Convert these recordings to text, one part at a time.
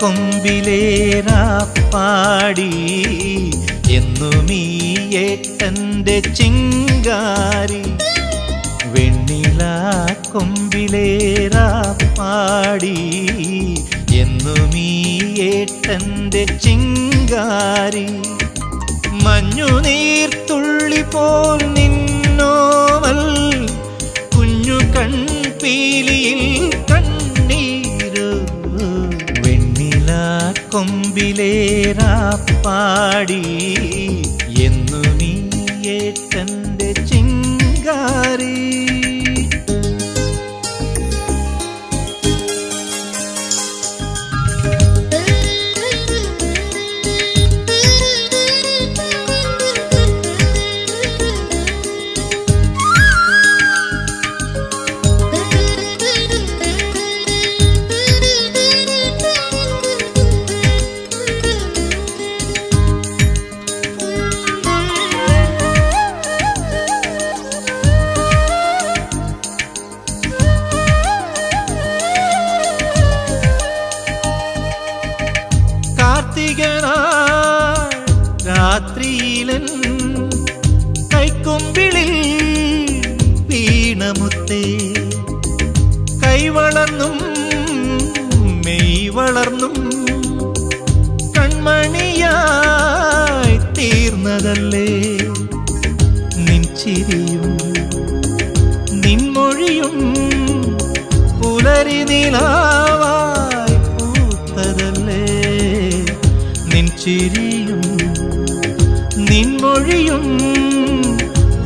കൊമ്പിലേറാ പാടി. എന്നും ഈ ഏട്ടന്റെ ചിങ്കാരി. വെണ്ണില കൊമ്പിലേറാ പാടി. എന്നും ഈ ഏട്ടന്റെ ചിങ്കാരി. മഞ്ഞുനീർത്തുള്ളി പോൽ നിന്നോവൽ. കുഞ്ഞു കൺപീലിയിൽ പാടി രാത്രിയിലൻ കൈക്കൊമ്പിളിൽ വീണമുത്തേ. കൈവളർന്നും മെയ് വളർന്നും കൺമണിയായി തീർന്നതല്ലേ. നിൻ ചിരിയും നിൻമൊഴിയും പുലരി നിലാവായി പൂത്തതല്ലേ. നിൻ ചിരിയും നിൻമൊഴിയും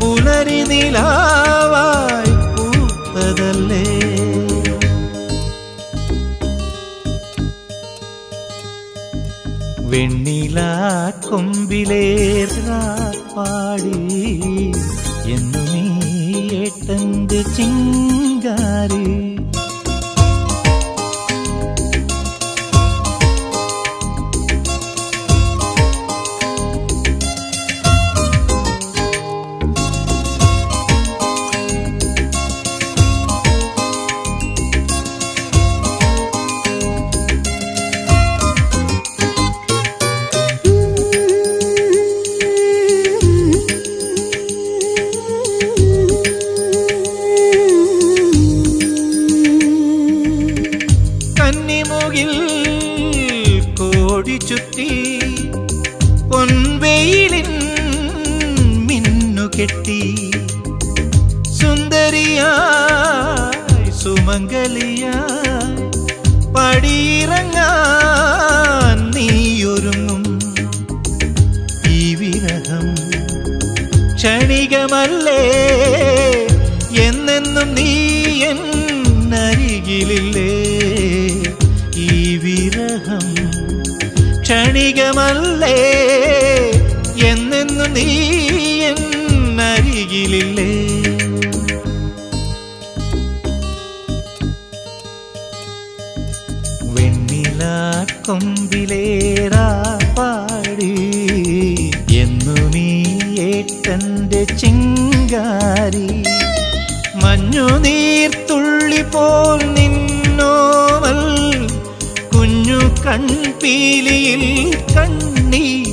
പുലരി നിലാവായി പൂത്തതല്ലേ വെണ്ണില കൊമ്പിലേറാ പാടി എന്നു നീ ഏട്ടന്റെ ചിങ്കാരി ചുറ്റി പൊൻവെയിലിൻ മിന്നു കെട്ടി സുന്ദരിയായി സുമംഗലിയായി പടിയിറങ്ങാൻ നീയൊരുങ്ങും. ഈ വിരഹം ക്ഷണികമല്ലേ? എന്നെന്നും നീ എന്നരികിലില്ലേ? ഈ വിരഹം ക്ഷണികമല്ലേ എന്നെന്നും നീ എന്നരികിലില്ലേ? കൊമ്പിലേറാ പാടി. എന്നു നീ ഏട്ടന്റെ ചിങ്കാരി. മഞ്ഞു നീർത്തുള്ളി പോൽ കൺപീലിയിൽ കണ്ണീരോ